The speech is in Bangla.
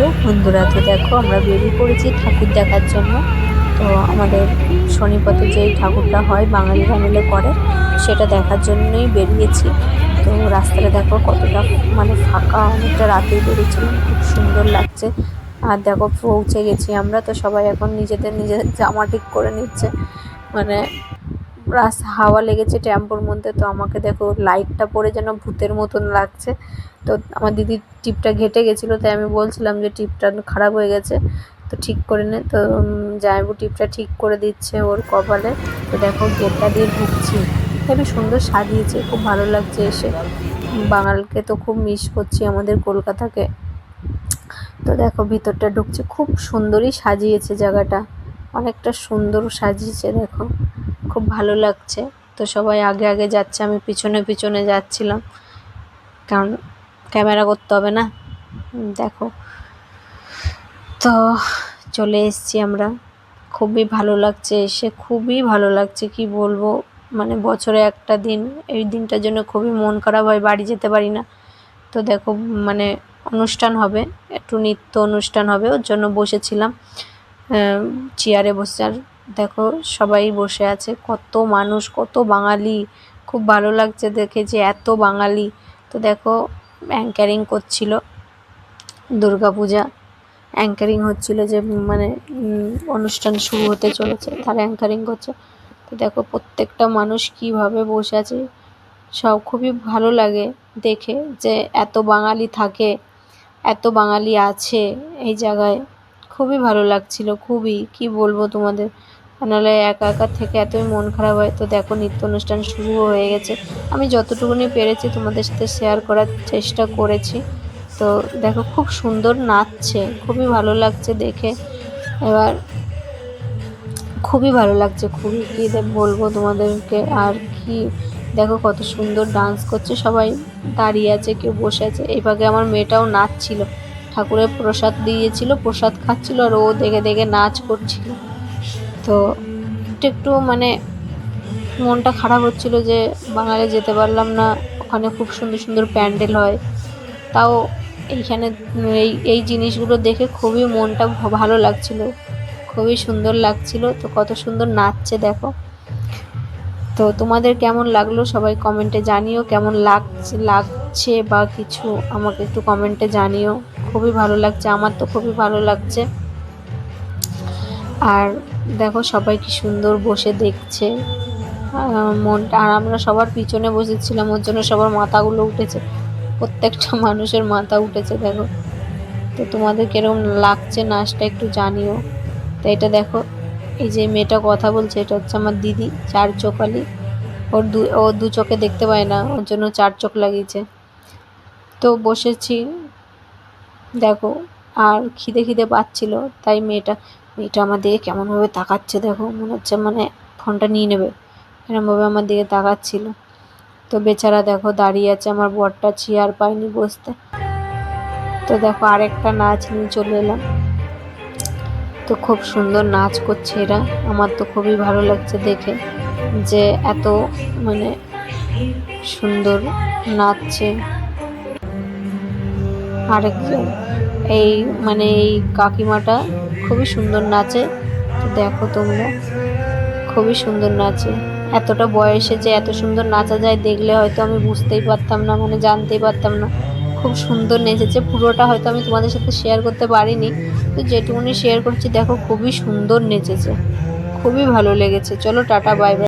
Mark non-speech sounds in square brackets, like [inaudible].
হ্যালো বন্ধুরা তো দেখো আমরা বেরিয়ে পড়েছি ঠাকুর দেখার জন্য। তো আমাদের শনিপথে যে ঠাকুরটা হয় বাঙালি মিলে করে, সেটা দেখার জন্যই বেরিয়েছি। তো রাস্তাটা দেখো কতটা মানে ফাঁকা, অনেকটা রাতেই বেরিয়েছিলাম, খুব সুন্দর লাগছে। আর দেখো পৌঁছে গেছি আমরা, তো সবাই এখন নিজেদের নিজেদের জামা ঠিক করে নিচ্ছে। মানে রাস্তা হাওয়া লেগেছে ট্যাম্পোর মধ্যে, তো আমাকে দেখো লাইটটা পড়ে যেন ভূতের মতন লাগছে। তো আমার দিদির টিপটা ঘেটে গেছিল, তাই আমি বলছিলাম যে টিপটা খারাপ হয়ে গেছে, তো ঠিক করে নে। তো জামাইবু টিপটা ঠিক করে দিচ্ছে ওর কপালে। তো দেখো গেটটা দিয়ে ঢুকছি। খুবই সুন্দর সাজিয়েছে, খুব ভালো লাগছে এসে। বাঙালকে তো খুব মিস করছি আমাদের কলকাতাকে। তো দেখো ভিতরটা ঢুকছে, খুব সুন্দরই সাজিয়েছে জায়গাটা। অনেকটা সুন্দর সাজিয়েছে, দেখো। খুব ভালো লাগছে। তো সবাই আগে আগে যাচ্ছে, আমি পিছনে পিছনে যাচ্ছিলাম। কারণ ক্যামেরা করতে হবে না। দেখো। তো চলে এসছি আমরা। খুবই ভালো লাগছে এসে, খুবই ভালো লাগছে, কি বলব? মানে বছরে একটা দিন, এই দিনটার জন্য খুবই মন খারাপ হয়, বাড়ি যেতে পারি না। তো দেখো মানে অনুষ্ঠান হবে, একটু নৃত্য অনুষ্ঠান হবে, ওর জন্য বসেছিলাম। চেয়ারে বসে আর দেখো, সবাই বসে আছে। কত মানুষ, কত বাঙালি। খুব ভালো লাগছে দেখে যে এত বাঙালি। তো দেখো অ্যাঙ্কারিং করছিল দুর্গাপূজা। অ্যাঙ্কারিং হচ্ছিল যে মানে অনুষ্ঠান শুরু হতে চলেছে, তারা অ্যাঙ্কারিং করছে। তো দেখো, প্রত্যেকটা মানুষ কীভাবে বসে আছে, সব খুবই ভালো লাগে দেখে যে এত বাঙালি থাকে, এত বাঙালি আছে এই জায়গায়। খুবই ভালো লাগছিল, খুবই। কি বলব তোমাদের? নাহলে একা একা থেকে এতই মন খারাপ হয়। তো দেখো নৃত্য অনুষ্ঠান শুরু হয়ে গেছে। আমি যতটুকুনি পেরেছি তোমাদের সাথে শেয়ার করার চেষ্টা করেছি। তো দেখো, খুব সুন্দর নাচছে, খুবই ভালো লাগছে দেখে। এবার খুবই ভালো লাগছে, খুবই কী বলব তোমাদেরকে আর কি। দেখো, কত সুন্দর ডান্স করছে, সবাই দাঁড়িয়ে আছে, কেউ বসে আছে। এই ভাগে আমার মেয়েটাও নাচছিল। ঠাকুরের প্রসাদ দিয়েছিল, প্রসাদ খাচ্ছিল আর ও দেখে দেখে নাচ করছিল। তো একটু একটু মানে মনটা খারাপ হচ্ছিল যে বাঙালি যেতে পারলাম না, ওখানে খুব সুন্দর সুন্দর প্যান্ডেল হয়। তাও এইখানে এই এই জিনিসগুলো দেখে খুবই মনটা ভালো লাগছিল। খুবই সুন্দর লাগছিল, তো কত সুন্দর নাচছে দেখো। তো তোমাদের কেমন লাগল সবাই কমেন্টে জানিও, কেমন লাগছে লাগছে বা কিছু আমাকে একটু কমেন্টে জানিও। খুবই ভালো লাগছে, আমার তো খুবই ভালো লাগছে। আর দেখো সবাই কি সুন্দর বসে দেখছে। মনটা আর আমরা সবার পিছনে বসেছিলাম, ওর জন্য সবার মাথাগুলো উঠেছে। প্রত্যেকটা [laughs] মানুষের মাথা উঠেছে, দেখো। তো তোমাদের কীরকম লাগছে নাচটা একটু জানিও। তো এটা দেখো, এই যে মেয়েটা কথা বলছে, এটা হচ্ছে আমার দিদি, চার চোখালি ওর দু ও দু চোখে দেখতে পায় না, ওর জন্য চার চোখ লাগিয়েছে। তো বসেছি। দেখো, আর খিদে খিদে পাচ্ছিল, তাই মেয়েটা মেয়েটা আমার দিকে কেমনভাবে তাকাচ্ছে দেখো, মনে হচ্ছে মানে ফোনটা নিয়ে নেবে, এরমভাবে আমার দিকে তাকাচ্ছিল। তো বেচারা দেখো দাঁড়িয়ে আছে আমার বরটা, চেয়ার পায়নি বসতে। তো দেখো আরেকটা নাচ নিয়ে চলে এলাম। তো খুব সুন্দর নাচ করছে এরা, আমার তো খুবই ভালো লাগছে দেখে যে এত মানে সুন্দর নাচছে। আরেকজন। এই মানে এই কাকিমাটা খুবই সুন্দর নাচে। তো দেখো তোমরা, খুবই সুন্দর নাচে। এতটা বয়সে যে এত সুন্দর নাচা যায় দেখলে হয়তো আমি বুঝতেই পারতাম না মানে জানতেই পারতাম না। খুব সুন্দর নেচেছে, পুরোটা হয়তো আমি তোমাদের সাথে শেয়ার করতে পারিনি। তো যেটুকুনি শেয়ার করছি, দেখো খুবই সুন্দর নেচেছে। খুবই ভালো লেগেছে। চলো টাটা বাই